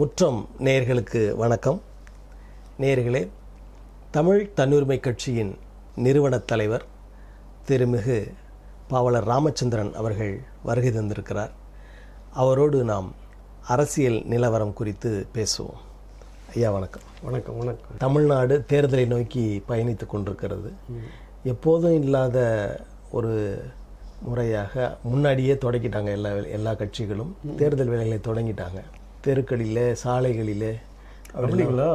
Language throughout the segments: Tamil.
முற்றம் நேயர்களுக்கு வணக்கம். நேயர்களே தமிழ் தன்னுரிமை கட்சியின் நிறுவனத் தலைவர் திருமிகு பாவலர் ராமச்சந்திரன் அவர்கள் வருகை தந்திருக்கிறார். அவரோடு நாம் அரசியல் நிலவரம் குறித்து பேசுவோம். ஐயா வணக்கம். வணக்கம் வணக்கம். தமிழ்நாடு தேர்தலை நோக்கி பயணித்து கொண்டிருக்கிறது. எப்போதும் இல்லாத ஒரு முறையாக முன்னாடியே தொடங்கிட்டாங்க எல்லா எல்லா கட்சிகளும். தேர்தல் வேலைகளை தொடங்கிட்டாங்க. தெருக்களிலே சாலைகளிலே. அப்படிங்களா?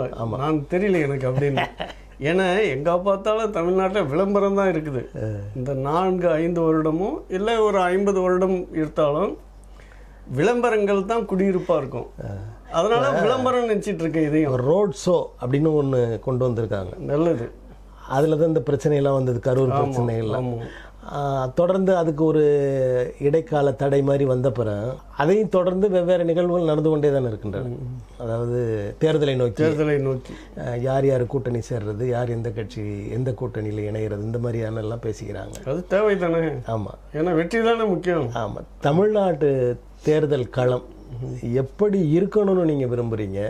நான் தெரியல எனக்கு அப்படின்னு. ஏன்னா எங்க பார்த்தாலும் தமிழ்நாட்டில் விளம்பரம் தான் இருக்குது. இந்த நான்கு ஐந்து வருடமும் இல்லை ஒரு ஐம்பது வருடம் எடுத்தாலும் விளம்பரங்கள் தான் குடியிருப்பா இருக்கும். அதனால விளம்பரம் நினைச்சிட்டு இருக்கேன் இதையும். ரோட் ஷோ அப்படின்னு ஒன்று கொண்டு வந்திருக்காங்க. நல்லது. அதில் தான் இந்த பிரச்சனையெல்லாம் வந்தது கரூர் பிரச்சனைகள்லாம் தொடர்ந்து அதுக்கு ஒரு இடைக்கால தடை மாதிரி வந்த பிறகு அதையும் தொடர்ந்து வெவ்வேறு நிகழ்வுகள் நடந்து கொண்டே தான் இருக்கின்றன. அதாவது தேர்தலை நோக்கி. தேர்தலை நோக்கி. யார் யார் கூட்டணி சேர்றது யார் எந்த கட்சி எந்த கூட்டணியில் இணைகிறது இந்த மாதிரியான எல்லாம் பேசிக்கிறாங்க. அது தேவை தானே ஆமாம் ஏன்னா வெற்றி தானே முக்கியம். ஆமாம் தமிழ்நாட்டு தேர்தல் களம் எப்படி இருக்கணும்னு நீங்கள் விரும்புகிறீங்க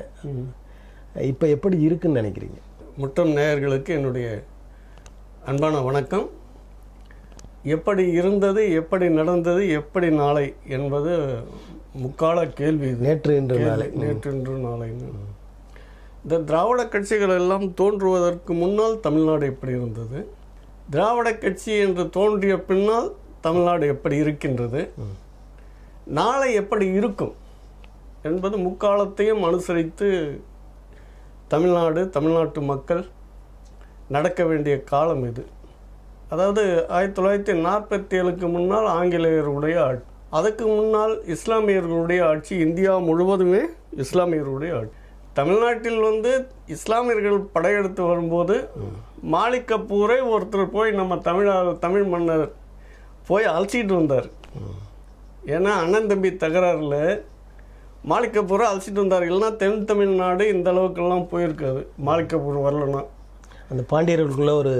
இப்போ எப்படி இருக்குன்னு நினைக்கிறீங்க? முட்டம் நேயர்களுக்கு என்னுடைய அன்பான வணக்கம். எப்படி இருந்தது எப்படி நடந்தது எப்படி நாளை என்பது முக்கால கேள்வி நேற்று இன்று நாளை. நேற்று இன்று நாளை. இந்த திராவிட கட்சிகள் எல்லாம் தோன்றுவதற்கு முன்னால் தமிழ்நாடு எப்படி இருந்தது? திராவிட கட்சி என்று தோன்றிய பின்னால் தமிழ்நாடு எப்படி இருக்கின்றது? நாளை எப்படி இருக்கும் என்பது முக்காலத்தையும் அனுசரித்து தமிழ்நாடு தமிழ்நாட்டு மக்கள் நடக்க வேண்டிய காலம் இது. அதாவது ஆயிரத்தி தொள்ளாயிரத்தி நாற்பத்தி ஏழுக்கு முன்னால் ஆங்கிலேயருடைய ஆட்சி. அதுக்கு முன்னால் இஸ்லாமியர்களுடைய ஆட்சி இந்தியா முழுவதுமே இஸ்லாமியர்களுடைய ஆட்சி. தமிழ்நாட்டில் வந்து இஸ்லாமியர்கள் படையெடுத்து வரும்போது மாலிக் ஒருத்தர் போய் நம்ம தமிழ தமிழ் மன்னர் போய் அழைச்சிட்டு வந்தார். ஏன்னா அண்ணன் தம்பி தகராறில் மாலிக் அழைச்சிட்டு வந்தார். இல்லைன்னா தென் தமிழ்நாடு இந்த அளவுக்கெல்லாம் போயிருக்காது. மாலிக் வரலன்னா. அந்த பாண்டியர்களுக்குள்ள ஒரு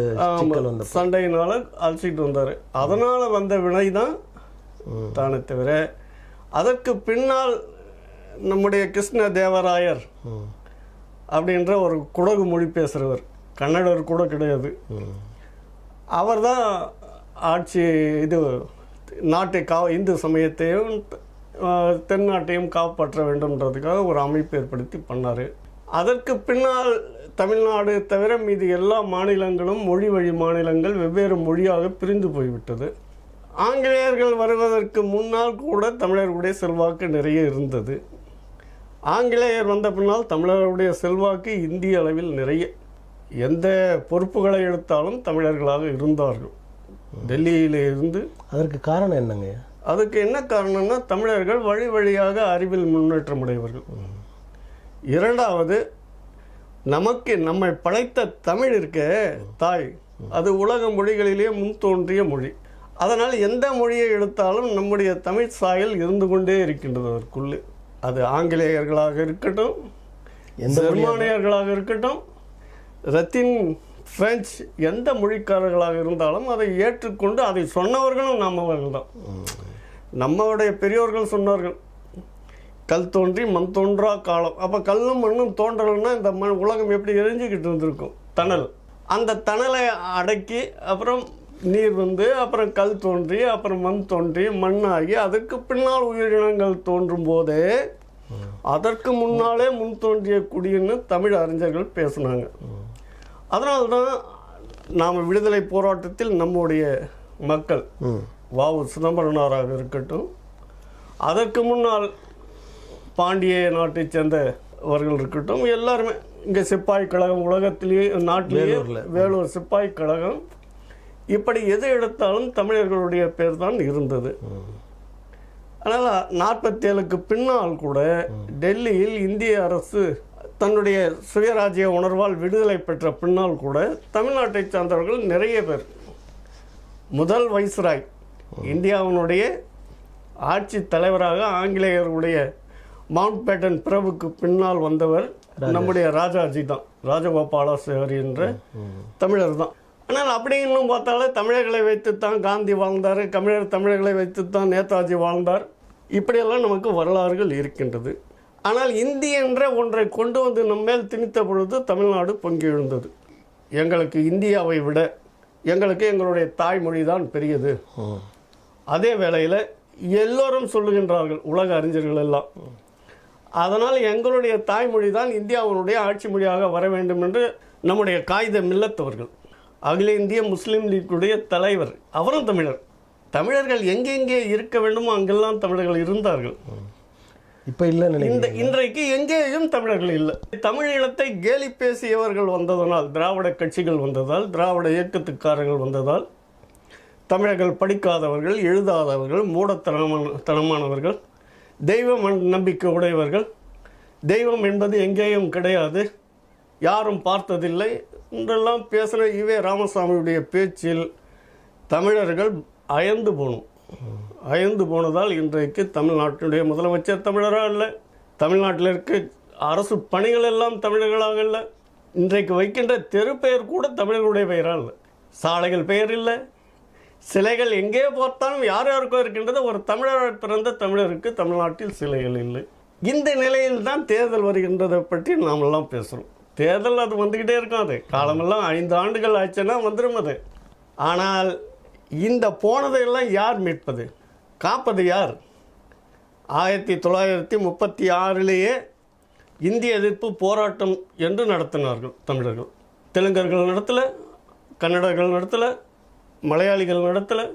வந்த சண்டையினால அழைச்சிட்டு வந்தார். அதனால வந்த வினை தான் தானே தவிர அதற்கு பின்னால் நம்முடைய கிருஷ்ண தேவராயர். அப்படின்ற ஒரு குடகு மொழி பேசுகிறவர் கன்னடர் கூட கிடையாது. அவர் தான் ஆட்சி இது நாட்டை கா இந்து சமயத்தையும் தென்னாட்டையும் காப்பாற்ற வேண்டும்ன்றதுக்காக ஒரு அமைப்பு ஏற்படுத்தி பண்ணார். அதற்கு பின்னால் தமிழ்நாடு தவிர மீதி எல்லா மாநிலங்களும் மொழி வழி மாநிலங்கள் வெவ்வேறு மொழியாக பிரிந்து போய்விட்டது. ஆங்கிலேயர்கள் வருவதற்கு முன்னால் கூட தமிழர்களுடைய செல்வாக்கு நிறைய இருந்தது. ஆங்கிலேயர் வந்த பின்னால் தமிழர்களுடைய செல்வாக்கு இந்திய அளவில் நிறைய. எந்த பொறுப்புகளை எடுத்தாலும் தமிழர்களாக இருந்தார்கள். டெல்லியிலே இருந்து. அதற்கு காரணம் என்னங்க? அதுக்கு என்ன காரணம்னா தமிழர்கள் வழி வழியாக அறிவில் முன்னேற்றம் உடையவர்கள் இரண்டாவது நமக்கு நம்மை படைத்த தமிழ் இருக்க தாய். அது உலக மொழிகளிலே முன் தோன்றிய மொழி. அதனால் எந்த மொழியை எடுத்தாலும் நம்முடைய தமிழ் சாயல் இருந்து கொண்டே இருக்கின்றது அதற்குள்ளே. அது ஆங்கிலேயர்களாக இருக்கட்டும் ஜெர்மானியர்களாக இருக்கட்டும் ரத்தின் பிரெஞ்சு எந்த மொழிக்காரர்களாக இருந்தாலும் அதை ஏற்றுக்கொண்டு அதை சொன்னவர்களும் நம்மவர்கள் தான். நம்மளுடைய பெரியோர்கள் சொன்னார்கள் கல் தோன்றி மண் தோன்றா காலம். அப்போ கல்லும் மண்ணும் தோன்றலைன்னா இந்த மண் உலகம் எப்படி எரிஞ்சுக்கிட்டு இருந்திருக்கும் தணல். அந்த தணலை அடக்கி அப்புறம் நீர் வந்து அப்புறம் கல் தோன்றி அப்புறம் மண் தோன்றி மண்ணாகி அதற்கு பின்னால் உயிரினங்கள் தோன்றும் போதே அதற்கு முன்னாலே முன் தோன்றிய குடின்னு தமிழ் அறிஞர்கள் பேசுனாங்க. அதனால்தான் நாம் விடுதலை போராட்டத்தில் நம்முடைய மக்கள் வாவு சிதம்பரனாராக இருக்கட்டும் அதற்கு முன்னால் பாண்டிய நாட்டைச் சேர்ந்தவர்கள் இருக்கட்டும் எல்லாருமே இங்கே சிப்பாய் கழகம் உலகத்திலேயே நாட்டிலேயே. வேலூர் சிப்பாய் கழகம். இப்படி எது எடுத்தாலும் தமிழர்களுடைய பேர் தான் இருந்தது. அதனால் நாற்பத்தேழுக்கு பின்னால் கூட டெல்லியில் இந்திய அரசு தன்னுடைய சுயராஜ்ய உணர்வால் விடுதலை பெற்ற பின்னால் கூட தமிழ்நாட்டை சார்ந்தவர்கள் நிறைய பேர். முதல் வைஸ்ராய் இந்தியாவினுடைய ஆட்சி தலைவராக ஆங்கிலேயருடைய மவுண்ட் பேட்டன் பிரபுக்கு பின்னால் வந்தவர் நம்முடைய ராஜாஜி தான். ராஜகோபாலாச்சாரி என்ற தமிழர் தான். ஆனால் அப்படி இன்னும் பார்த்தாலே தமிழர்களை வைத்துத்தான் காந்தி வாழ்ந்தார் தமிழர் தமிழர்களை வைத்துத்தான் நேதாஜி வாழ்ந்தார். இப்படியெல்லாம் நமக்கு வரலாறுகள் இருக்கின்றது. ஆனால் இந்தி என்ற ஒன்றை கொண்டு வந்து நம் மேல் திணித்த பொழுது தமிழ்நாடு பொங்கி எழுந்தது எங்களுக்கு இந்தியாவை விட எங்களுக்கு எங்களுடைய தாய்மொழி தான் பெரியது. அதே வேளையில் எல்லோரும் சொல்லுகின்றார்கள் உலக அறிஞர்கள் எல்லாம். அதனால் எங்களுடைய தாய்மொழி தான் இந்தியாவினுடைய ஆட்சி மொழியாக வர வேண்டும் என்று நம்முடைய காகித மில்லத்தவர்கள் அகில இந்திய முஸ்லீம் லீக்குடைய தலைவர் அவரும் தமிழர். தமிழர்கள் எங்கெங்கே இருக்க வேண்டுமோ அங்கெல்லாம் தமிழர்கள் இருந்தார்கள். இப்போ நினைக்கிறேன் இந்த இன்றைக்கு எங்கேயும் தமிழர்கள் இல்லை. தமிழ் இனத்தை கேலி பேசியவர்கள் வந்ததனால் திராவிட கட்சிகள் வந்ததால் திராவிட இயக்கத்துக்காரர்கள் வந்ததால் தமிழர்கள் படிக்காதவர்கள் எழுதாதவர்கள் மூடத்தனமான தனமானவர்கள் தெய்வம் நம்பிக்கை உடையவர்கள். தெய்வம் என்பது எங்கேயும் கிடையாது. யாரும் பார்த்ததில்லை. என்றெல்லாம் பேசின இவே ராமசாமியுடைய பேச்சில் தமிழர்கள் அயர்ந்து போனோம். அயர்ந்து போனதால் இன்றைக்கு தமிழ்நாட்டினுடைய முதலமைச்சர் தமிழராக இல்லை. தமிழ்நாட்டில் இருக்க அரசு பணிகள் எல்லாம் தமிழர்களாக இல்லை. இன்றைக்கு வைக்கின்ற தெரு பெயர் கூட தமிழர்களுடைய பெயராக இல்லை. சாலைகள் பெயர் இல்லை. சிலைகள் எங்கே பார்த்தாலும் யார் யாருக்கோ இருக்கின்றது ஒரு தமிழர் பிறந்த தமிழருக்கு தமிழ்நாட்டில் சிலைகள் இல்லை. இந்த நிலையில் தான் தேர்தல் வருகின்றதை பற்றி நாமெல்லாம் பேசுகிறோம் தேர்தல் அது வந்துக்கிட்டே இருக்கும் அது. காலமெல்லாம் ஐந்து ஆண்டுகள் ஆச்சுன்னா வந்துடும் அது. ஆனால் இந்த போனதையெல்லாம் யார் மீட்பது? காப்பது யார்? ஆயிரத்தி தொள்ளாயிரத்தி முப்பத்தி ஆறிலேயே இந்திய எதிர்ப்பு போராட்டம் என்று நடத்தினார்கள் தமிழர்கள். தெலுங்கர்கள் நடத்தலை கன்னடர்கள் நடத்தலை மலையாளிகள் நடத்தலை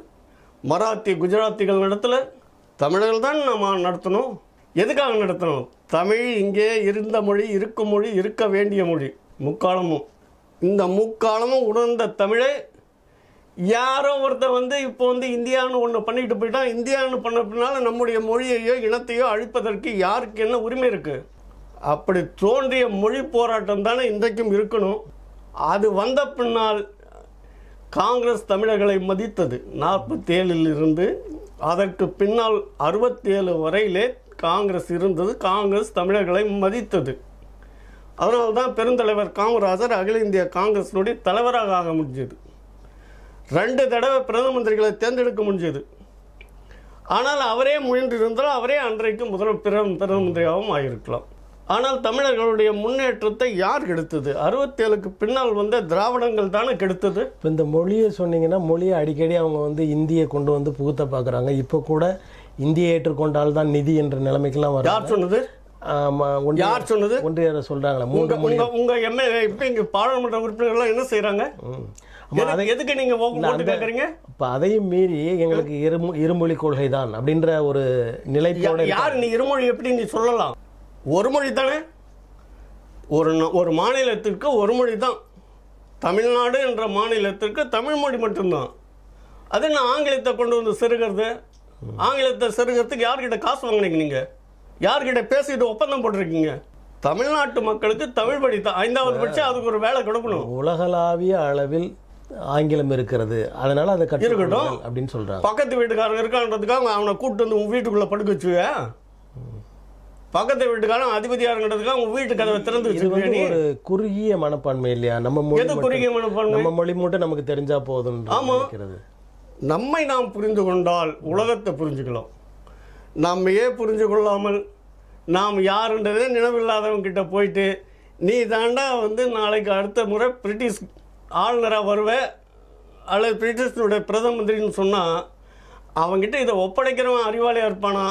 மராத்தி குஜராத்திகள் நடத்தலை தமிழர்கள் தான் நம்ம நடத்தணும். எதுக்காக நடத்தணும்? தமிழ் இங்கே இருந்த மொழி இருக்கும் மொழி இருக்க வேண்டிய மொழி. முக்காலமும். இந்த முக்காலமும் உணர்ந்த தமிழை யாரோ ஒருத்தர் வந்து இப்போ வந்து இந்தியான்னு ஒன்று பண்ணிட்டு போயிட்டான் இந்தியான்னு பண்ண நம்முடைய மொழியையோ இனத்தையோ அழிப்பதற்கு யாருக்கு என்ன உரிமை இருக்குது அப்படி தோன்றிய மொழி போராட்டம் தானே இன்றைக்கும் இருக்கணும். அது வந்த பின்னால் காங்கிரஸ் தமிழர்களை மதித்தது நாற்பத்தி ஏழிலிருந்து அதற்கு பின்னால் அறுபத்தேழு வரையிலே காங்கிரஸ் இருந்தது காங்கிரஸ் தமிழர்களை மதித்தது. அதனால் தான் பெருந்தலைவர் காமராஜர் அகில இந்திய காங்கிரஸினுடைய தலைவராக ஆக முடிஞ்சது. ரெண்டு தடவை பிரதம மந்திரிகளை தேர்ந்தெடுக்க முடிஞ்சது. ஆனால் அவரே முயன்றிருந்தால் அவரே அன்றைக்கு முதல் பிரதம பிரதம மந்திரியாகவும் ஆகியிருக்கலாம். ஆனால் தமிழர்களுடைய முன்னேற்றத்தை யார் கெடுத்தது? அறுபத்தேழுக்கு பின்னால் வந்த திராவிடங்கள் தானே கெடுத்தது? இப்போ இந்த மொழியை சொன்னீங்கன்னா மொழியை அடிக்கடி அவங்க வந்து இந்தியை கொண்டு வந்து புகுத்த பார்க்குறாங்க இப்போ கூட இந்தியை ஏற்றுக்கொண்டால் தான் நிதி என்ற நிலைமைக்கெல்லாம் வர யார் சொன்னது? யார் சொன்னது? ஒன்றிய அரசு சொல்றாங்களே மூன்று உங்க உங்க எம்எல்ஏ இப்போ இங்க பாராளுமன்ற உறுப்பினர்கள்லாம் என்ன செய்றாங்க? ம். எதுக்கு- நீங்க ஓட்டு கேக்குறீங்க? அப்ப அதையும் மீறி எங்களுக்கு இருமொ இருமொழி கொள்கை தான் அப்படின்ற ஒரு நிலைப்போட யார் நீ இருமொழி எப்படி நீ சொல்லலாம்? ஒரு மொழி தானே ஒரு ஒரு மாநிலத்திற்கு ஒரு மொழி தான் தமிழ்நாடு என்ற மாநிலத்திற்கு தமிழ் மொழி மட்டும்தான். அது என்ன ஆங்கிலத்தை கொண்டு வந்து செருகிறது? ஆங்கிலத்தை செருகிறதுக்கு யார்கிட்ட காசு வாங்குனீங்க நீங்க? யார்கிட்ட பேசிட்டு ஒப்பந்தம் போட்டிருக்கீங்க? தமிழ்நாட்டு மக்களுக்கு தமிழ் படி தான். ஐந்தாவது பட்சம் அதுக்கு ஒரு வேலை கொடுக்கணும். உலகளாவிய அளவில் ஆங்கிலம் இருக்கிறது. அதனால அதை கற்றுக்கொள்ளுங்கள் அப்படின்னு சொல்றாங்க. பக்கத்து வீட்டுக்காரன் இருக்கான்றதுக்காக அவனை கூப்பிட்டு வந்து உன் வீட்டுக்குள்ள படுக்க வச்சுவே பக்கத்து வீட்டுக்காரன் அதிபதியாருங்கிறதுக்காக உன் வீட்டு கதவை திறந்து நீ? ஒரு குறுகிய மனப்பான்மை இல்லையா? நம்ம மொழி எது குறுகிய மனப்பான்மை? நம்ம மொழி மட்டும் நமக்கு தெரிஞ்சா போதும் ஆமா. நம்மை நாம் புரிந்து கொண்டால் உலகத்தை புரிஞ்சுக்கலாம். நம்மையே புரிஞ்சு கொள்ளாமல் நாம் யாருன்றதே நினைவில்லாதவங்க கிட்ட போயிட்டு நீ தாண்டா வந்து நாளைக்கு அடுத்த முறை பிரிட்டிஷ் ஆளுநராக வருவ? அல்லது பிரிட்டிஷனுடைய பிரதம மந்திரின்னு சொன்னால் அவங்கிட்ட இதை ஒப்படைக்கிறவன் அறிவாளியாக இருப்பானா?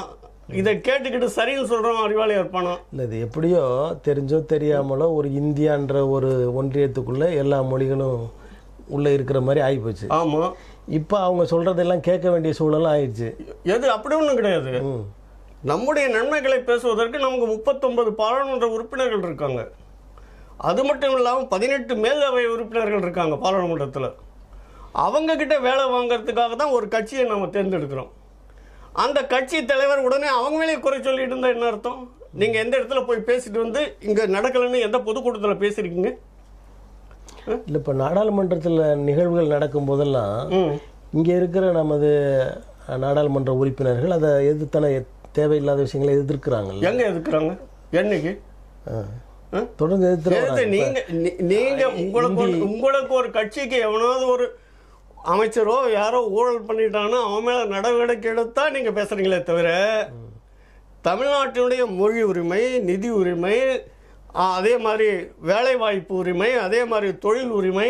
இதை கேட்டுக்கிட்டு சரின்னு சொல்கிறவன் அறிவாளியாக இருப்பானா? இல்லை இது எப்படியோ தெரிஞ்சோ தெரியாமலோ ஒரு இந்தியான்ற ஒரு ஒன்றியத்துக்குள்ள எல்லா மொழிகளும் உள்ள இருக்கிற மாதிரி ஆகிப்போச்சு. ஆமாம் இப்போ அவங்க சொல்றதெல்லாம் கேட்க வேண்டிய சூழலும் ஆயிடுச்சு. எது அப்படி ஒன்றும் கிடையாது. நம்முடைய நன்மைகளை பேசுவதற்கு நமக்கு முப்பத்தொன்பது பாராளுமன்ற உறுப்பினர்கள் இருக்காங்க. அது மட்டும் இல்லாமல் பதினெட்டு மேலவை உறுப்பினர்கள் இருக்காங்க பாராளுமன்றத்தில். அவங்க கிட்ட வேலை வாங்குறதுக்காக தான் ஒரு கட்சியை நம்ம தேர்ந்தெடுக்கிறோம். அந்த கட்சி தலைவர் உடனே அவங்க மேலேயே குறை சொல்லிட்டு இருந்தா என்ன அர்த்தம்? நீங்கள் எந்த இடத்துல போய் பேசிட்டு வந்து இங்கே நடக்கலைன்னு எந்த பொதுக்கூட்டத்தில் பேசியிருக்கீங்க இல்லை இப்போ நாடாளுமன்றத்தில் நிகழ்வுகள் நடக்கும் போதெல்லாம் இங்கே இருக்கிற நமது நாடாளுமன்ற உறுப்பினர்கள் அதை எதிர்த்தான தேவையில்லாத விஷயங்களை எதிர்க்கிறாங்கல்ல. எங்கே எதுக்குறாங்க என்னைக்கு? தொடர்ந்து எதிர்த்து நீங்க நீங்க உங்களுக்கு ஒரு- உங்களுக்கு ஒரு கட்சிக்கு எவனாவது ஒரு அமைச்சரோ யாரோ ஊழல் பண்ணிட்டான்னா அவன் மேல நடவடிக்கை எடுத்தா நீங்க பேசுறீங்களே தவிர தமிழ்நாட்டினுடைய மொழி உரிமை நிதி உரிமை அதே மாதிரி வேலைவாய்ப்பு உரிமை அதே மாதிரி தொழில் உரிமை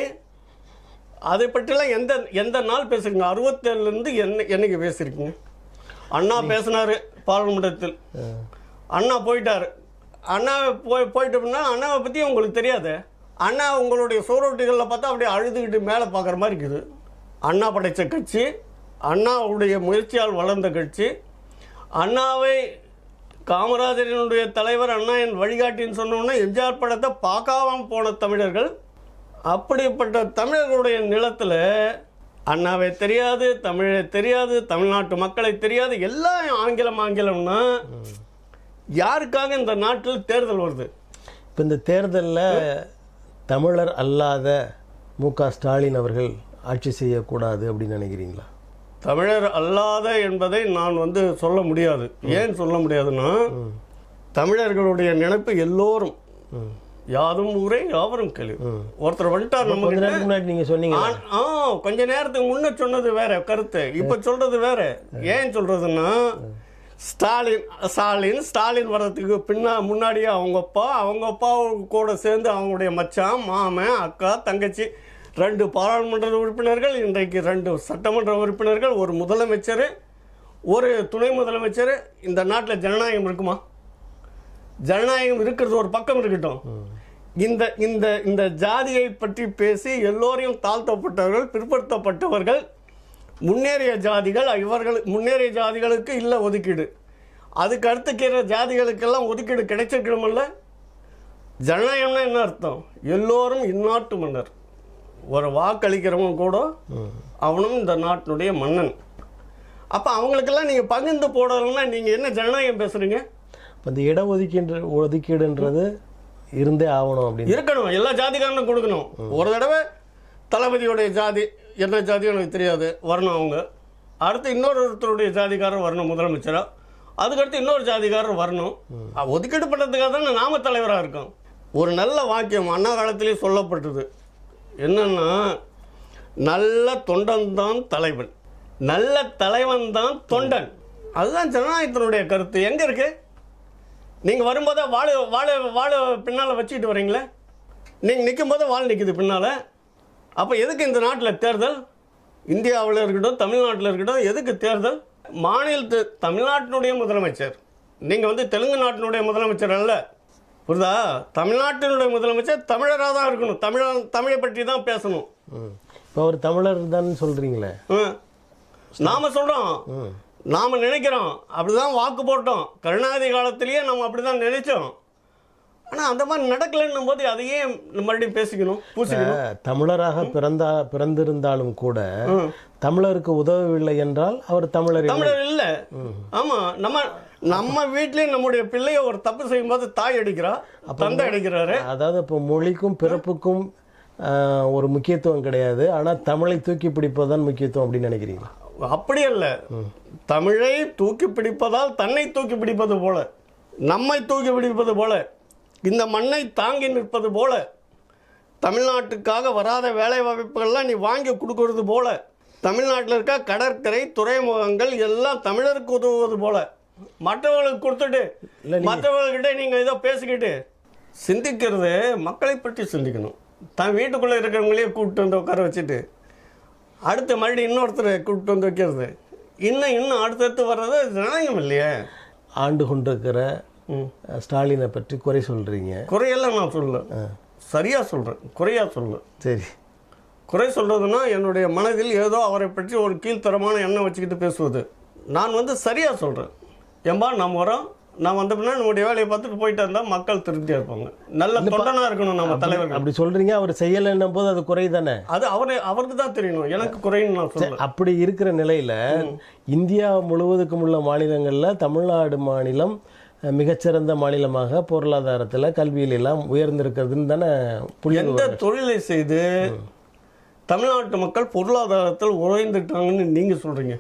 அதை பற்றிலாம் எந்த எந்த நாள் பேசுறீங்க? அறுபத்தேழுலேருந்து என்ன என்னைக்கு பேசியிருக்கீங்க? அண்ணா பேசினாரு பாராளுமன்றத்தில். அண்ணா போயிட்டாரு. அண்ணா போய் போயிட்டோம்னா அண்ணாவை பற்றி உங்களுக்கு தெரியாது? அண்ணா உங்களுடைய சுவரொட்டிகளில் பார்த்தா அப்படியே அழுதுகிட்டு மேலே பார்க்குற மாதிரி இருக்குது. அண்ணா படைத்த கட்சி அண்ணாவுடைய முயற்சியால் வளர்ந்த கட்சி அண்ணாவை காமராஜரினுடைய தலைவர் அண்ணா என் வழிகாட்டின்னு சொன்னோன்னா எம்ஜிஆர் படத்தை பார்க்காம போன தமிழர்கள் அப்படிப்பட்ட தமிழர்களுடைய நிலத்தில் அண்ணாவை தெரியாது தமிழை தெரியாது தமிழ்நாட்டு மக்களை தெரியாது எல்லாம் ஆங்கிலம் ஆங்கிலம்னா யாருக்காக இந்த நாட்டில் தேர்தல் வருது? இப்போ இந்த தேர்தலில் தமிழர் அல்லாத மு க ஸ்டாலின் அவர்கள் ஆட்சி செய்யக்கூடாது அப்படின்னு நினைக்கிறீங்களா? தமிழர் அல்லாத என்பதை நான் வந்து சொல்ல முடியாது. ஏன் சொல்ல முடியாதுன்னா தமிழர்களுடைய நினைப்பு எல்லோரும் ம். யாதும் ஊரே யாவரும் கேள்வி ஒருத்தர் வந்துட்டார் நம்ம முன்னாடி நீங்கள் சொன்னீங்க ஆ கொஞ்ச நேரத்துக்கு முன்ன சொன்னது வேற கருத்து. இப்ப சொல்றது வேற. ஏன் சொல்றதுன்னா ஸ்டாலின் ஸ்டாலின் ஸ்டாலின் வர்றதுக்கு பின்னா முன்னாடியே அவங்க அப்பா அவங்க அப்பா கூட சேர்ந்து அவங்களுடைய மச்சான் மாமன் அக்கா தங்கச்சி ரெண்டு பாராளுமன்ற உறுப்பினர்கள் இன்றைக்கு ரெண்டு சட்டமன்ற உறுப்பினர்கள் ஒரு முதலமைச்சர் ஒரு துணை முதலமைச்சர். இந்த நாட்டில் ஜனநாயகம் இருக்குமா? ஜனநாயகம் இருக்கிறது ஒரு பக்கம் இருக்கட்டும். இந்த இந்த இந்த ஜாதியை பற்றி பேசி எல்லோரையும் தாழ்த்தப்பட்டவர்கள் பிற்படுத்தப்பட்டவர்கள் முன்னேறிய ஜாதிகள் இவர்கள் முன்னேறிய ஜாதிகளுக்கு இல்லை ஒதுக்கீடு. அதுக்கு அடுத்துக்கிற ஜாதிகளுக்கெல்லாம் ஒதுக்கீடு கிடைச்சிருக்கணுமில்ல ஜனநாயகம்னா என்ன அர்த்தம்? எல்லோரும் இந்நாட்டு மன்னர். ஒரு வாக்களிக்கிறவங்க கூட அவனும் இந்த நாட்டினுடைய மன்னன். அப்போ அவங்களுக்கெல்லாம் நீங்கள் பகிர்ந்து போடணும்னா நீங்கள் என்ன ஜனநாயகம் பேசுகிறீங்க இப்போ இந்த இடஒதுக்கீடு ஒதுக்கீடுன்றது இருந்தே ஆகணும் அப்படின்னு. இருக்கணும். எல்லா ஜாதிக்காரனும் கொடுக்கணும். ஒரு தடவை தளபதியோடைய ஜாதி என்ன ஜாதி எனக்கு தெரியாது வரணும் அவங்க. அடுத்து இன்னொரு ஒருத்தருடைய ஜாதிக்காரர் வரணும் முதலமைச்சரா. அதுக்கடுத்து இன்னொரு ஜாதிக்காரர் வரணும். ஒதுக்கீடு பண்ணுறதுக்காக தானே நாம தலைவராக இருக்கோம். ஒரு நல்ல வாக்கியம் அண்ணா காலத்திலேயே சொல்லப்பட்டது. என்னன்னா நல்ல தொண்டன் தான் தலைவன். நல்ல தலைவன் தான் தொண்டன். அதுதான் ஜனநாயகத்தினுடைய கருத்து. எங்கே இருக்கு? நீங்கள் வரும்போதே வாழ வாழ வாழ பின்னால் வச்சுக்கிட்டு வரீங்களே? நீங்கள் நிற்கும் போது வாழ் நிற்குது பின்னால். அப்போ எதுக்கு இந்த நாட்டில் தேர்தல்? இந்தியாவில் இருக்கட்டும் தமிழ்நாட்டில் இருக்கட்டும் எதுக்கு தேர்தல்? மாநிலத்து தமிழ்நாட்டினுடைய முதலமைச்சர். நீங்கள் வந்து தெலுங்கு நாட்டினுடைய முதலமைச்சர் அல்ல. புரியுதா தமிழ்நாட்டினுடைய முதலமைச்சர் தமிழராக தான் இருக்கணும். தமிழ தமிழை பற்றி தான் பேசணும். ம். இப்போ அவர் தமிழர் தான் சொல்கிறீங்களே. நாம சொல்றோம். ம். நாம நினைக்கிறோம். அப்படிதான் வாக்கு போட்டோம். கருணாநிதி காலத்திலேயே நம்ம அப்படிதான் நினைச்சோம். ஆனா அந்த மாதிரி நடக்கலைன்னும் போது அதையே மறுபடியும் பேசிக்கணும் பூசிக்கணும். தமிழராக பிறந்தா பிறந்திருந்தாலும் கூட தமிழருக்கு உதவவில்லை என்றால் அவர் தமிழர் இல்லை. தமிழர் இல்ல. ஆமா நம்ம நம்ம வீட்லயும் நம்முடைய பிள்ளைய ஒரு தப்பு செய்யும்போது தாய் அடிக்கிறா தந்தை அடிக்கிறாரு. அதாவது இப்போ மொழிக்கும் பிறப்புக்கும் ஒரு முக்கியத்துவம் கிடையாது. ஆனால் தமிழை தூக்கி பிடிப்பதுதான் முக்கியத்துவம் அப்படின்னு நினைக்கிறீங்களா அப்படி அல்ல. தமிழை தூக்கி பிடிப்பதால் தன்னை தூக்கி பிடிப்பது போல நம்மை தூக்கி பிடிப்பது போல. இந்த மண்ணை தாங்கி நிற்பது போல. தமிழ்நாட்டுக்காக வராத வேலை வாய்ப்புகள்லாம் நீ வாங்கி கொடுக்கறது போல. தமிழ்நாட்டில் இருக்க கடற்கரை துறைமுகங்கள் எல்லாம் தமிழருக்கு உதவுவது போல. மற்றவர்களுக்கு கொடுத்துட்டு மற்றவர்கள்கிட்ட நீங்கள் ஏதோ பேசிக்கிட்டு சிந்திக்கிறது மக்களை பற்றி சிந்திக்கணும். தன் வீட்டுக்குள்ளே இருக்கிறவங்களையே கூப்பிட்டு வந்து உட்கார வச்சுட்டு அடுத்து மறுபடியும் இன்னொருத்தரை கூப்பிட்டு வந்து வைக்கிறது. இன்னும் இன்னும் அடுத்தடுத்து வர்றது ஜனநாயகம் இல்லையே. ஆண்டு கொண்டிருக்கிற ஸ்டாலினை பற்றி குறை சொல்கிறீங்க குறையெல்லாம் நான் சொல்லல. சரியாக சொல்கிறேன் குறையா சொல்ல சரி. குறை சொல்கிறதுனா என்னுடைய மனதில் ஏதோ அவரை பற்றி ஒரு கீழ்த்தரமான எண்ணம் வச்சுக்கிட்டு பேசுவது. நான் வந்து சரியாக சொல்கிறேன் ஏம்பா நம்ம வரோம். நான் வந்த பின்னா நம்முடைய வேலையை பார்த்துட்டு போயிட்டு இருந்தால் மக்கள் திருப்தியாக இருப்பாங்க. நல்ல தொண்டனாக இருக்கணும் நம்ம தலைவர்கள். அப்படி சொல்கிறீங்க அவர் செய்யலைன்னும் போது அது குறை தானே? அது அவரை அவருக்கு தான் தெரியணும். எனக்கு குறைன்னு நான் சொல்ல அப்படி இருக்கிற நிலையில் இந்தியா முழுவதுக்கும் உள்ள மாநிலங்களில் தமிழ்நாடு மாநிலம் மிகச்சிறந்த மாநிலமாக பொருளாதாரத்தில் கல்வியில் எல்லாம் உயர்ந்திருக்கிறதுன்னு தானே எந்த தொழிலை செய்து தமிழ்நாட்டு மக்கள் பொருளாதாரத்தில் உழைந்துட்டாங்கன்னு நீங்கள் சொல்கிறீங்க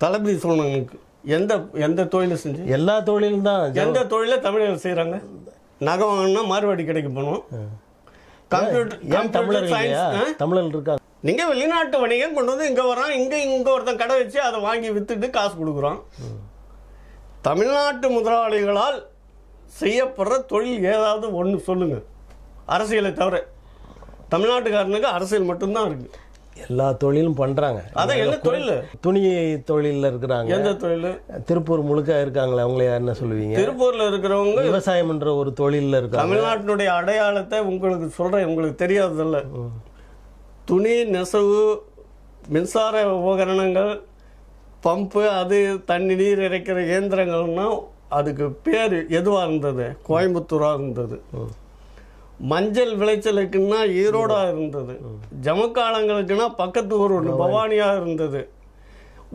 தளபதி சொன்னவங்களுக்கு எந்த எந்த தொழிலை செஞ்சு? எல்லா தொழிலும் தான். எந்த தொழிலை தமிழர்கள் செய்கிறாங்க நகை வாங்கினா மார்வாடி கடைக்கு போகணும் கம்ப்யூட்டர் ஏன் தமிழர் தமிழர் இருக்காங்க நீங்கள் வெளிநாட்டு வணிகம் கொண்டு வந்து இங்கே வரான் இங்கே இங்கே ஒருத்தன் கடை வச்சு அதை வாங்கி விற்றுட்டு காசு கொடுக்குறான். தமிழ்நாட்டு முதலாளிகளால் செய்யப்படுற தொழில் ஏதாவது ஒன்று சொல்லுங்க. அரசியலை தவிர. தமிழ்நாட்டுக்காரனுக்கு அரசியல் மட்டும்தான் இருக்கு. எல்லா தொழிலும் பண்றாங்க. அதான் என்ன தொழில்? துணி தொழில்ல இருக்கிறாங்க. எந்த தொழில்? திருப்பூர் முழுக்க இருக்காங்களே அவங்கள என்ன சொல்லுவீங்க? திருப்பூர்ல இருக்கிறவங்க விவசாயம்ன்ற ஒரு தொழில்ல இருக்காங்க. தமிழ்நாட்டினுடைய அடையாளத்தை உங்களுக்கு சொல்றேன் உங்களுக்கு தெரியாததில்ல. துணி நெசவு மின்சார உபகரணங்கள் பம்பு அது தண்ணி நீர் இறைக்கிற இயந்திரங்கள்னா அதுக்கு பேர் எதுவாக இருந்தது? கோயம்புத்தூராக இருந்தது. மஞ்சள் விளைச்சலுக்குன்னா ஈரோடா இருந்தது. ஜமக்காலங்களுக்குன்னா பக்கத்து ஊர் ஒன்று பவானியா இருந்தது.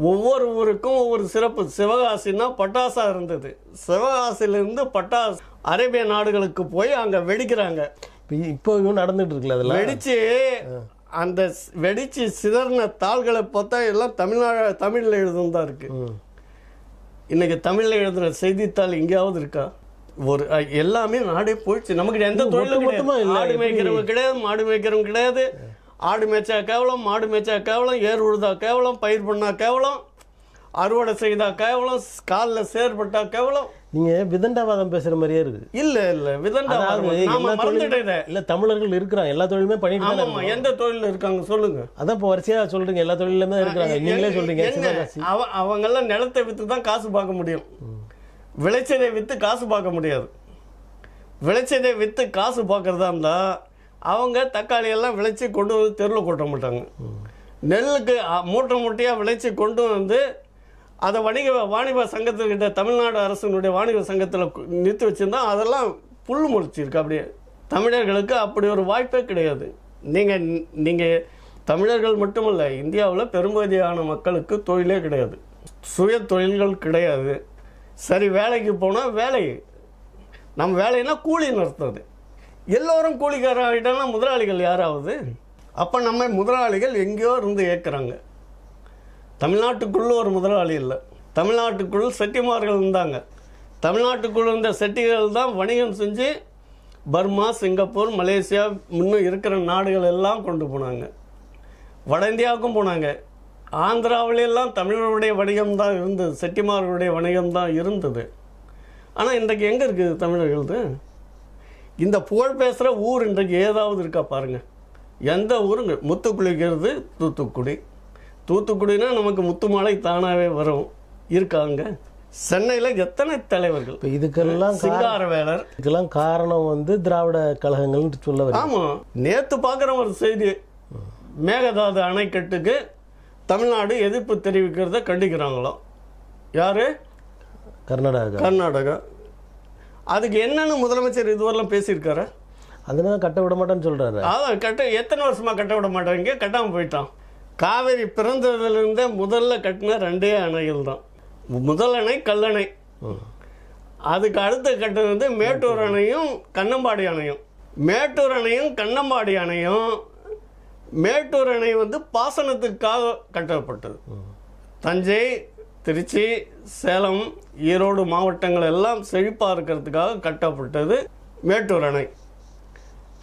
ஒவ்வொரு ஊருக்கும் ஒவ்வொரு சிறப்பு. சிவகாசின்னா பட்டாசா இருந்தது. சிவகாசியிலிருந்து பட்டாசு அரேபிய நாடுகளுக்கு போய் அங்க வெடிக்கிறாங்க. இப்போ இப்போவும் நடந்துட்டு இருக்குல்ல அதெல்லாம் வெடிச்சு அந்த வெடிச்சு சிதறின தாள்களை பார்த்தா எல்லாம் தமிழ்நாடு தமிழ்ல எழுதுனதா இருக்கு ம். இன்னைக்கு தமிழ்ல எழுதுன செய்தித்தாள் எங்கேயாவது இருக்கா ஒரு எல்லாமே நாடே போயிடுச்சு நமக்கு எந்த தொழிலும். இல்ல, ஆடு? மேய்க்கிறவங்க கிடையாது மாடு மேய்க்கிறவங்க கிடையாது ஆடு மேய்ச்சா கேவலம் மாடு மேய்ச்சா கேவலம் ஏர் உழுதா கேவலம் பயிர் பண்ணா கேவலம் அறுவடை செய்தா கேவலம் காலில் சேர்பட்டா கேவலம். நீங்க விதண்டாவாதம் பேசுற மாதிரியே இருக்கு இல்ல இல்ல விதண்டா அதாவது நாம எல்லா மறந்துட்டேன். இதை. தொழிலும் இல்ல தமிழர்கள் இருக்கிறாங்க எல்லா தொழிலுமே பண்ணிட்டு எந்த தொழில் இருக்காங்க சொல்லுங்க. அதான் இப்போ வரிசையா சொல்றீங்க எல்லா தொழிலுமே இருக்கிறாங்க. நீங்களே என்ன- சொல்றீங்க என்ன? சிவகாசி அவ அவங்கெல்லாம் நிலத்தை வித்து தான் காசு பார்க்க முடியும். விளைச்சதை வித்து காசு பார்க்க முடியாது. விளைச்சதை வித்து காசு பார்க்கறதா இருந்தா அவங்க தக்காளி எல்லாம் விளைச்சி கொண்டு வந்து தெருவில் கொட்ட மாட்டாங்க. நெல்லுக்கு மூட்டை மூட்டையாக விளைச்சி கொண்டு வந்து அதை வணிக வாணிப சங்கத்துக்கிட்ட தமிழ்நாடு அரசுனுடைய வாணிப சங்கத்தில் நிறுத்தி வச்சுருந்தா அதெல்லாம் புல் முளைச்சிருக்கு அப்படியே தமிழர்களுக்கு அப்படி ஒரு வாய்ப்பே கிடையாது. நீங்கள் நீங்கள் தமிழர்கள் மட்டுமல்ல இந்தியாவில் பெரும்பகுதியான மக்களுக்கு தொழிலே கிடையாது. சுய தொழில்கள் கிடையாது. சரி வேலைக்கு போனால் வேலை. நம்ம வேலைன்னா கூலி நடத்துறது எல்லோரும் கூலிக்காராகிட்டனா முதலாளிகள் யாராவது? அப்போ நம்ம முதலாளிகள் எங்கேயோ இருந்து ஏற்கிறாங்க தமிழ்நாட்டுக்குள்ளே ஒரு முதலாளி இல்லை. தமிழ்நாட்டுக்குள் செட்டிமார்கள் இருந்தாங்க. தமிழ்நாட்டுக்குள்ள இருந்த செட்டிகள் தான் வணிகம் செஞ்சு பர்மா சிங்கப்பூர் மலேசியா இன்னும் இருக்கிற நாடுகள் எல்லாம் கொண்டு போனாங்க. வட இந்தியாவுக்கும் போனாங்க. ஆந்திராவிலெல்லாம் தமிழர்களுடைய வணிகம் தான் இருந்தது செட்டிமார்களுடைய வணிகம் தான் இருந்தது. ஆனால் இன்றைக்கு எங்கே இருக்குது தமிழர்களது? இந்த புகழ் பேசுகிற ஊர் இன்றைக்கு ஏதாவது இருக்கா பாருங்கள் எந்த ஊருங்க? முத்துக்குளிக்கிறது தூத்துக்குடி. தூத்துக்குடினா நமக்கு முத்து மாலை தானாகவே வரும். இருக்காங்க. சென்னையில் எத்தனை தலைவர்கள்? இப்போ இதுக்கெல்லாம் சிங்காரவேலர். இதுக்கெல்லாம் காரணம் வந்து திராவிட கழகங்கள்னு சொல்ல ஆமாம் நேற்று பார்க்குற ஒரு செய்தி. மேகதாது அணைக்கட்டுக்கு தமிழ்நாடு எதிர்ப்பு தெரிவிக்கிறத கண்டிக்கிறாங்களாம். யாரு? கர்நாடகா. கர்நாடகா. அதுக்கு என்னன்னு முதலமைச்சர் இதுவரைலாம் பேசியிருக்காரு? அதனால கட்ட விட மாட்டேன்னு சொல்றாரு. அதான் கட்ட எத்தனை வருஷமா கட்ட விட மாட்டாங்க? கட்டாமல் போயிட்டான். காவேரி பிறந்ததுலேருந்தே முதல்ல கட்டின ரெண்டே அணைகள் தான். முதல் அணை கல்லணை. அதுக்கு அடுத்த கட்டது வந்து மேட்டூர். அணையும் கண்ணம்பாடி அணையும். மேட்டூர் அணையும் கண்ணம்பாடி அணையும். மேட்டூர் அணை வந்து பாசனத்துக்காக கட்டப்பட்டது. தஞ்சை திருச்சி சேலம் ஈரோடு மாவட்டங்கள் எல்லாம் செழிப்பாக இருக்கிறதுக்காக கட்டப்பட்டது மேட்டூர் அணை.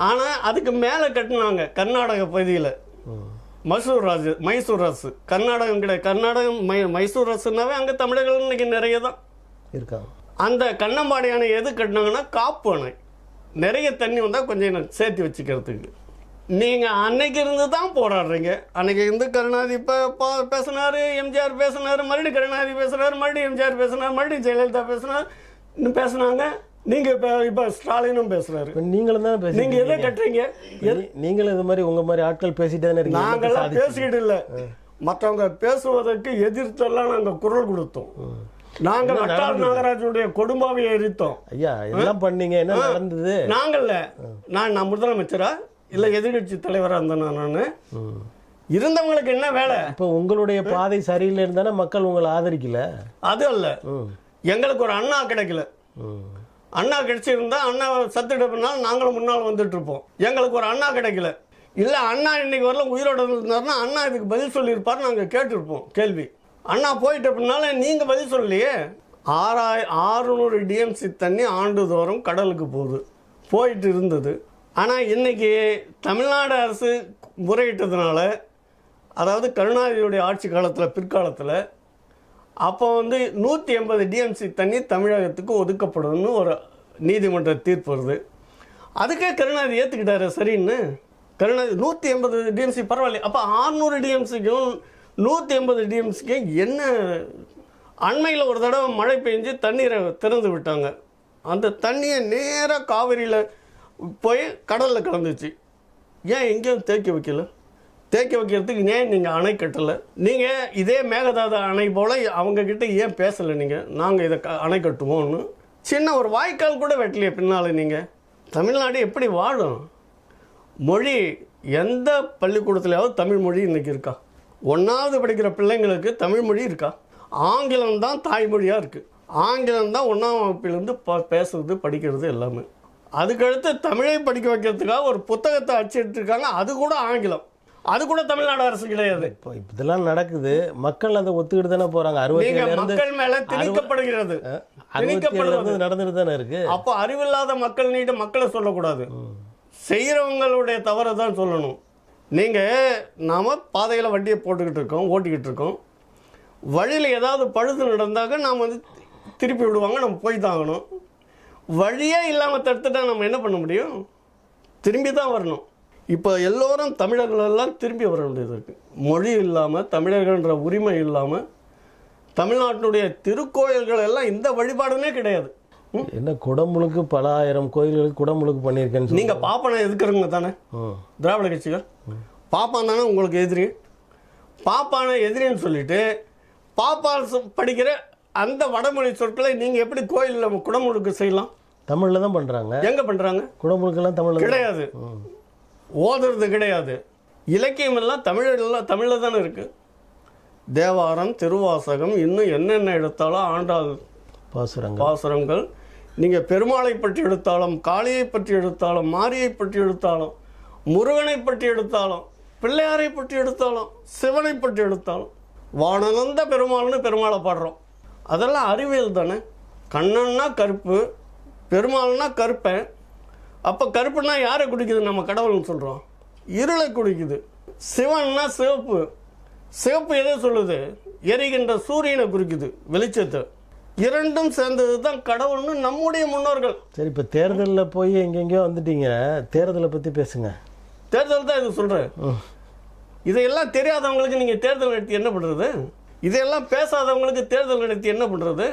ஆனால் அதுக்கு மேலே கட்டினாங்க கர்நாடக பகுதியில். மைசூர் ராஜு மைசூர் அரசு. கர்நாடகம் கிடையாது. கர்நாடகம் மை மைசூர் அரசுனாவே அங்கே தமிழர்கள் இன்னைக்கு நிறைய தான் இருக்காங்க அந்த கண்ணம்பாடி அணை எது கட்டினாங்கன்னா காப்பு அணை. நிறைய தண்ணி வந்தால் கொஞ்சம் சேர்த்து வச்சுக்கிறதுக்கு. நீங்கள் அன்னைக்கு இருந்து தான் போராடுறீங்க. அன்னைக்கு இருந்து கருணாநிதி இப்போ பேசினார் எம்ஜிஆர் பேசினார் மறுபடியும் கருணாநிதி பேசுனார் மறுபடியும் எம்ஜிஆர் பேசினார் மறுபடியும் ஜெயலலிதா பேசினார் இன்னும் பேசுனாங்க. நீங்கள் இப்போ இப்போ ஸ்டாலினும் பேசுகிறாரு இப்போ நீங்களும் தானே பேசி நீங்கள் எதை கட்டுறீங்க? நீங்களும் இது மாதிரி உங்க மாதிரி ஆட்கள் பேசிட்டே தானே இருக்கீங்க நாங்கெல்லாம் பேசிக்கிட்டு இல்லை. மற்றவங்க பேசுவதற்கு எதிர்த்தெல்லாம் நாங்கள் குரல் கொடுத்தோம். நாங்கள் வட்டார் நாகராஜனுடைய கொடும்பாவை எரித்தோம் ஐயா எல்லாம் பண்ணீங்க. என்ன நடந்தது? நாங்கள்ல நான் நான் முதலமைச்சரா? இல்லை எதிர்கட்சி தலைவராக இருந்தேனா நான். இருந்தவங்களுக்கு என்ன வேலை? இப்போ உங்களுடைய பாதை சரியில்லை இருந்தானே மக்கள் உங்களை ஆதரிக்கல? அது அல்ல. எங்களுக்கு ஒரு அண்ணா கிடைக்கல. அண்ணா கிடைச்சிருந்தா அண்ணா சத்துட்ட நாங்களும் முன்னால் வந்துட்டுருப்போம். எங்களுக்கு ஒரு அண்ணா கிடைக்கல. இல்லை அண்ணா இன்னைக்கு வரல உயிரோட இருந்தாருன்னா அண்ணா இதுக்கு பதில் சொல்லியிருப்பார் நாங்கள் கேட்டிருப்போம் கேள்வி. அண்ணா போயிட்ட பின்னால நீங்கள் பதில் சொல்லலையே? ஆறாய் ஆறுநூறு டிஎம்சி தண்ணி ஆண்டுதோறும் கடலுக்கு போகுது. போயிட்டு இருந்தது. ஆனால் இன்றைக்கி தமிழ்நாடு அரசு முறையிட்டதுனால அதாவது கருணாநிதியுடைய ஆட்சி காலத்தில் பிற்காலத்தில் அப்போ வந்து நூற்றி எண்பது டிஎம்சி தண்ணி தமிழகத்துக்கு ஒதுக்கப்படும்னு ஒரு நீதிமன்ற தீர்ப்பு வருது. அதுக்கே கருணாநிதி ஏற்றுக்கிட்டாரு சரின்னு கருணாநிதி நூற்றி எண்பது டிஎம்சி பரவாயில்ல. அப்போ ஆறுநூறு டிஎம்சிக்கும் நூற்றி எண்பது டிஎம்சிக்கும் என்ன அண்மையில் ஒரு தடவை மழை பெஞ்சு தண்ணீரை திறந்து விட்டாங்க. அந்த தண்ணியை நேராக காவிரியில் போய் கடலில் கலந்துச்சு. ஏன் எங்கேயும் தேக்கி வைக்கல? தேக்கி வைக்கிறதுக்கு ஏன் நீங்கள் அணை கட்டலை? நீங்கள் இதே மேகதாத அணை போல் அவங்கக்கிட்ட ஏன் பேசலை நீங்கள் நாங்கள் இதை க- அணை கட்டுவோம்னு. சின்ன ஒரு வாய்க்கால் கூட வெட்டலையே பின்னால் நீங்கள் தமிழ்நாடு எப்படி வாழும்? மொழி எந்த பள்ளிக்கூடத்துலையாவது தமிழ் மொழி இன்றைக்கி இருக்கா? ஒன்றாவது படிக்கிற பிள்ளைங்களுக்கு தமிழ் மொழி இருக்கா? ஆங்கிலம் தான் தாய்மொழியாக இருக்குது ஆங்கிலம் தான் ஒன்றாம் வகுப்பிலேருந்து ப பேசுறது படிக்கிறது எல்லாமே. அதுக்கடுத்து தமிழை படிக்க வைக்கிறதுக்காக ஒரு புத்தகத்தை அச்சிட்டுருக்காங்க அது கூட ஆங்கிலம். அது கூட தமிழ்நாடு அரசு கிடையாது. இப்போ இதெல்லாம் நடக்குது. மக்கள் அதை ஒத்துக்கிட்டு தானே போறாங்க. அறுபத்தி நீங்க மக்கள் மேல திணிக்கப்படுகிறது. இருந்து நடந்துட்டு தானே இருக்கு. அப்போ அறிவில்லாத மக்கள் நீட்டு மக்களை சொல்லக்கூடாது. செய்கிறவங்களுடைய தவறை தான் சொல்லணும். நீங்கள் நாம் பாதையில் வண்டியை போட்டுக்கிட்டு இருக்கோம் ஓட்டிக்கிட்டு இருக்கோம். வழியில் ஏதாவது பழுது நடந்தாக்க நாம் வந்து திருப்பி விடுவாங்க நம்ம போய் தாங்கணும் வழியே இல்லாமல் தடுத்துட்டா நம்ம என்ன பண்ண முடியும்? திரும்பி தான் வரணும். இப்போ எல்லோரும் தமிழர்கள் எல்லாம் திரும்பி வர வேண்டியது இருக்குது மொழி இல்லாமல் தமிழர்கள்ன்ற உரிமை இல்லாமல் தமிழ்நாட்டினுடைய திருக்கோயில்கள் எல்லாம் இந்த வழிபாடுமே கிடையாது? என்ன குடமுழுக்கு பல ஆயிரம் கோயில்களுக்கு குடமுழுக்கு பண்ணியிருக்கேன்னு சொல்லி நீங்க பாப்பனை எதுக்குறவங்க தானே. திராவிட கட்சிகள். பாப்பான் தானே உங்களுக்கு எதிரி. பாப்பானை எதிரின்னு சொல்லிட்டு பாப்பால் சொ- படிக்கிற அந்த வடமொழி சொற்களை நீங்க எப்படி கோயிலில் குடமுழுக்கு செய்யலாம்? தமிழ்ல தான் பண்றாங்க. எங்க பண்றாங்க? குடமுழுக்கெல்லாம் தமிழ்ல. கிடையாது. ஓதுறது கிடையாது. இலக்கியம் எல்லாம் தமிழெல்லாம் தமிழில் தானே இருக்கு. தேவாரம் திருவாசகம் இன்னும் என்னென்ன எடுத்தாலும் ஆண்டாள் பாசுரங்கள். பாசுரங்கள். நீங்கள் பெருமாளை பற்றி எடுத்தாலும் காளியை பற்றி எடுத்தாலும் மாரியை பற்றி எடுத்தாலும் முருகனை பற்றி எடுத்தாலும் பிள்ளையாரை பற்றி எடுத்தாலும் சிவனை பற்றி எடுத்தாலும் வானநந்த பெருமாள்னு பெருமாளை பாடுறோம். அதெல்லாம் அறிவியல் தானே. கண்ணன்னா கருப்பு பெருமாள்னா கருப்பன் அப்போ கருப்புன்னா யாரை குடிக்குது நம்ம கடவுள்னு சொல்கிறோம் இருளை குடிக்குது. சிவன்னா சிவப்பு. சிவப்பு எதை சொல்லுது? எரிகின்ற சூரியனை குறிக்குது வெளிச்சத்தை. இரண்டும் சேர்ந்தது தான் கடவுள்னு நம்முடைய முன்னோர்கள். சரி இப்போ தேர்தலில் போய் எங்கெங்கேயோ வந்துட்டீங்க. தேர்தலை பற்றி பேசுங்க. தேர்தல் தான் இது சொல்கிறேன். இதையெல்லாம் தெரியாதவங்களுக்கு நீங்கள் தேர்தல் நடத்தி என்ன பண்ணுறது இதையெல்லாம் பேசாதவங்களுக்கு தேர்தல் நடத்தி என்ன பண்ணுறது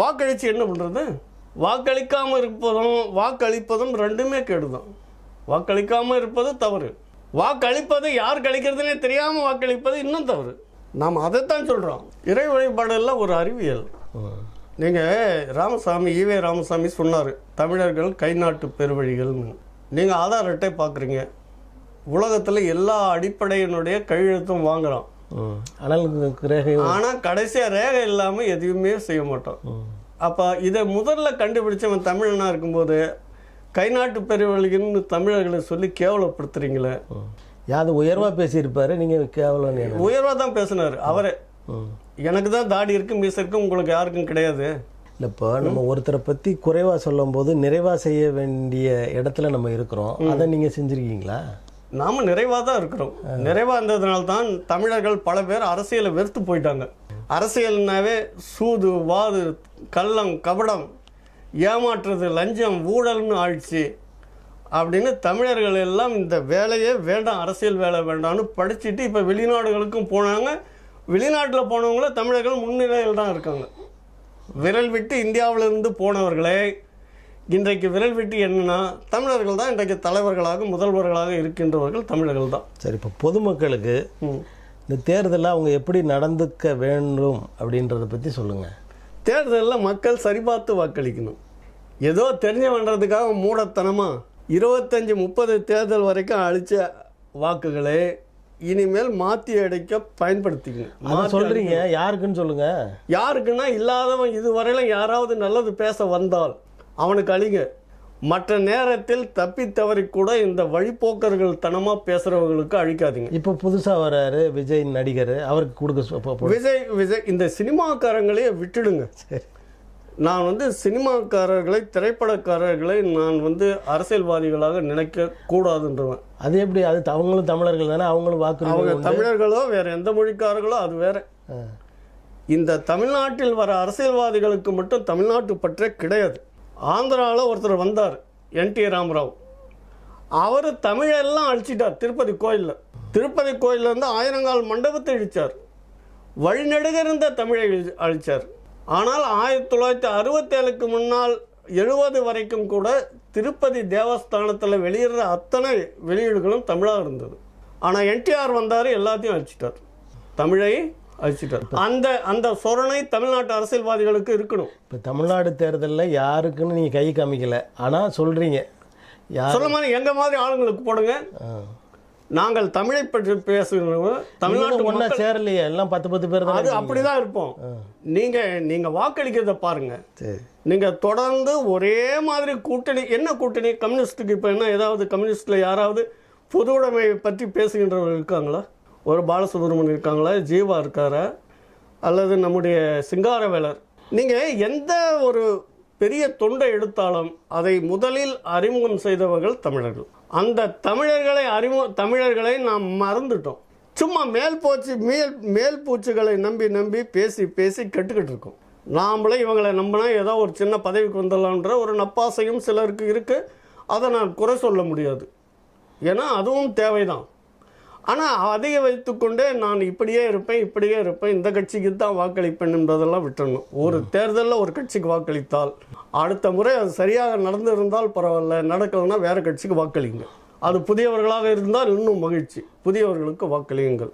வாக்களித்து என்ன பண்ணுறது வாக்களிக்காமல் இருப்பதும் வாக்களிப்பதும் ரெண்டுமே கெடுதான். வாக்களிக்காமல் இருப்பது தவறு. வாக்களிப்பது யார் கழிக்கிறதுனே தெரியாமல் வாக்களிப்பது இன்னும் தவறு. நாம் அதைத்தான் சொல்கிறோம் இறை வழிபாடெல்லாம் ஒரு அறிவியல். நீங்கள் ராமசாமி ஈவே ராமசாமி சொன்னார் தமிழர்கள் கை நாட்டு பெருவழிகள்னு. நீங்கள் ஆதார் அட்டை பார்க்குறீங்க உலகத்தில் எல்லா அடிப்படையினுடைய கையெழுத்தும் வாங்குறோம். ம் ஆனால் ஆனால் கடைசியாக ரேகை இல்லாமல் எதுவுமே செய்ய மாட்டோம். அப்போ இதை முதல்ல கண்டுபிடிச்சவன் தமிழனாக இருக்கும்போது கை நாட்டு பெருவழிகள்னு தமிழர்களை சொல்லி கேவலப்படுத்துறீங்களே. யாது உயர்வா பேசியிருப்பாரு நீங்க கேவலம். உயர்வாக தான் பேசினார் அவரே. எனக்கு தான் தாடி இருக்கு மீச இருக்கு உங்களுக்கு யாருக்கும் கிடையாது. இல்லை இப்போ நம்ம ஒருத்தரை பற்றி குறைவாக சொல்லும்போது நிறைவாக செய்ய வேண்டிய இடத்துல நம்ம இருக்கிறோம். அதை நீங்கள் செஞ்சுருக்கீங்களா? நாம நிறைவாக தான் இருக்கிறோம். நிறைவாக இருந்ததுனால தான் தமிழர்கள் பல பேர் அரசியலை வெறுத்து போயிட்டாங்க. அரசியல்னாவே சூது வாது கள்ளம் கபடம் ஏமாற்றுறது லஞ்சம் ஊழல்னு ஆயிடுச்சு. அப்படின்னு தமிழர்கள் எல்லாம் இந்த வேலையே வேண்டாம் அரசியல் வேலை வேண்டாம்னு படிச்சுட்டு இப்போ வெளிநாடுகளுக்கும் போனாங்க. வெளிநாட்டில் போனவங்கள தமிழர்கள் முன்னிலையில் தான் இருக்காங்க. விரல் விட்டு இந்தியாவிலிருந்து போனவர்களே இன்றைக்கு விரல் விட்டு என்னன்னா தமிழர்கள் தான் இன்றைக்கு தலைவர்களாக முதல்வர்களாக இருக்கின்றவர்கள் தமிழர்கள் தான். சரி இப்போ பொதுமக்களுக்கு. இந்த தேர்தலில் அவங்க எப்படி நடந்துக்க வேண்டும் அப்படின்றத பற்றி சொல்லுங்கள் தேர்தலில் மக்கள் சரிபார்த்து வாக்களிக்கணும். ஏதோ தெரிஞ்ச பண்ணுறதுக்காக மூடத்தனமாக இருபத்தஞ்சி முப்பது தேர்தல் வரைக்கும் அழிச்ச வாக்குகளை இனிமேல் மாற்றி அடைக்க பயன்படுத்திக்கணும். சொல்கிறீங்க யாருக்குன்னு சொல்லுங்கள் யாருக்குன்னா இல்லாதவன் இதுவரையிலும் யாராவது நல்லது பேச வந்தால் அவனுக்கு அழிங்க. மற்ற நேரத்தில் தப்பி தவறி கூட இந்த வழிப்போக்கர்கள் தனமாக பேசுகிறவங்களுக்கு அழிக்காதீங்க. இப்போ புதுசாக வராரு விஜய் நடிகர் அவருக்கு கொடுக்க விஜய் விஜய் இந்த சினிமாக்காரங்களையே விட்டுடுங்க. சரி. நான் வந்து சினிமாக்காரர்களை திரைப்படக்காரர்களை நான் வந்து அரசியல்வாதிகளாக நினைக்க கூடாதுன்றவன். அது எப்படி? அது அவங்களும் தமிழர்கள் தானே அவங்களும் அவங்க வாக்குரிமை உண்டு. தமிழர்களோ வேற எந்த மொழிக்காரர்களோ அது வேற. இந்த தமிழ்நாட்டில் வர அரசியல்வாதிகளுக்கு மட்டும் தமிழ்நாட்டு பற்றே கிடையாது. ஆந்திராவில் ஒருத்தர் வந்தார் என்டி ராமராவ். அவர் தமிழெல்லாம் அழிச்சிட்டார் திருப்பதி கோயிலில். திருப்பதி கோயிலேருந்து ஆயிரங்கால் மண்டபத்தை அழிச்சார் வழிநடுக இருந்த தமிழை அழித்தார் அழிச்சார். ஆனால் ஆயிரத்தி தொள்ளாயிரத்தி அறுபத்தேழுக்கு முன்னால் எழுபது வரைக்கும் கூட திருப்பதி தேவஸ்தானத்தில் வெளியிடுற அத்தனை வெளியீடுகளும் தமிழாக இருந்தது. ஆனால் என்டிஆர் வந்தார் எல்லாத்தையும் அழிச்சிட்டார். தமிழை அந்த அந்த சொரணை தமிழ்நாட்டு அரசியல்வாதிகளுக்கு இருக்கணும். இப்போ தமிழ்நாடு தேர்தலில் யாருக்குன்னு நீங்கள் கை காமிக்கல. ஆனால் சொல்கிறீங்க சொல்ல மாதிரி எங்க மாதிரி ஆளுங்களுக்கு போடுங்க. நாங்கள் தமிழை பற்றி பேசுகிறவங்க தமிழ்நாட்டு ஒன்றா சேரலையே. எல்லாம் பத்து பத்து பேர் அது தான் அப்படிதான் இருப்போம். நீங்க நீங்க வாக்களிக்கிறத பாருங்க. சரி. நீங்க தொடர்ந்து ஒரே மாதிரி கூட்டணி என்ன கூட்டணி? கம்யூனிஸ்டுக்கு இப்போ என்ன ஏதாவது கம்யூனிஸ்ட்ல யாராவது பொது உடைமை பற்றி பேசுகின்றவர்கள் இருக்காங்களா? ஒரு பாலசுப்ரமணியம் இருக்காங்களா? ஜீவா இருக்காரா? அல்லது நம்முடைய சிங்காரவேலர். நீங்கள் எந்த ஒரு பெரிய தொண்டை எடுத்தாலும் அதை முதலில் அறிமுகம் செய்தவர்கள் தமிழர்கள். அந்த தமிழர்களை அறிமு தமிழர்களை நாம் மறந்துட்டோம். சும்மா மேல் போச்சு மேல் மேல் பூச்சிகளை நம்பி நம்பி பேசி பேசி கெட்டுக்கிட்டு இருக்கோம். நாமளே இவங்களை நம்பினா ஏதோ ஒரு சின்ன பதவிக்கு வந்துடலான்ற ஒரு நப்பாசையும் சிலருக்கு இருக்குது அதை நான் குறை சொல்ல முடியாது. ஏன்னா அதுவும் தேவைதான். ஆனால் அதை வைத்துக்கொண்டே நான் இப்படியே இருப்பேன் இப்படியே இருப்பேன். இந்த கட்சிக்கு தான் வாக்களிப்பேன் என்பதெல்லாம் விட்டுறணும். ஒரு தேர்தலில் ஒரு கட்சிக்கு வாக்களித்தால் அடுத்த முறை அது சரியாக நடந்திருந்தால் பரவாயில்ல நடக்கலைன்னா வேறு கட்சிக்கு வாக்களிங்க. அது புதியவர்களாக இருந்தால் இன்னும் மகிழ்ச்சி. புதியவர்களுக்கு வாக்களியுங்கள்.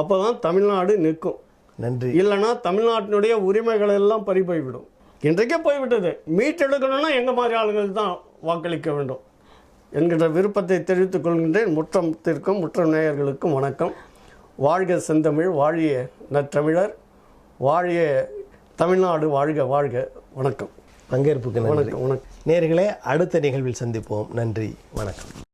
அப்போ தான் தமிழ்நாடு நிற்கும். நன்றி. இல்லைன்னா தமிழ்நாட்டினுடைய உரிமைகள் எல்லாம் பறி போய்விடும் இன்றைக்கே போய்விட்டது. மீட்டெடுக்கணும்னா எங்கள் மாதிரி ஆளுங்களுக்கு தான் வாக்களிக்க வேண்டும். என்கிற விருப்பத்தை தெரிவித்துக் கொள்கின்றேன். முற்றத்திற்கும் முற்றம் நேயர்களுக்கும் வணக்கம். வாழ்க செந்தமிழ் வாழிய நற்றமிழர் வாழிய தமிழ்நாடு வாழ்க வாழ்க. வணக்கம். பங்கேற்புக்கு வணக்கம் வணக்கம். நேர்களே அடுத்த நிகழ்வில் சந்திப்போம். நன்றி வணக்கம்.